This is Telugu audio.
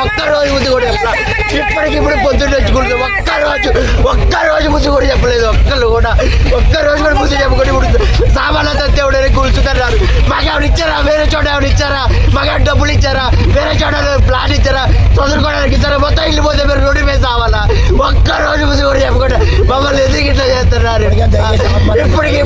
ఒక్క రోజు ముందు కూడా చెప్పలా. ఇప్పటికి ఇప్పుడు పొద్దున్న తెచ్చుకుంటుంది ఒక్కరోజు రోజు ఒక్క రోజు ముందు కూడా చెప్పలేదు. ఒక్కళ్ళు కూడా ఒక్క రోజు కూడా ముందు చెప్పుకొని ఇప్పుడు సామాన్లతో దేవుడని కూర్చుతున్నారు మాకు ఆవిడ ఇచ్చారా? వేరే చోట ఏమైనా ఇచ్చారా? మాకు డబ్బులు ఇచ్చారా? వేరే చోట ప్లాన్ ఇచ్చారా? చదువుకోవడానికి ఇచ్చారా? మొత్తం ఇల్లు పోతే మీరు రోడ్డు మీద సావాలా? ఒక్క రోజు ముందు కూడా చెప్పకుండా మమ్మల్ని ఎందుకు ఇట్లా చేస్తున్నారు? ఇప్పటికి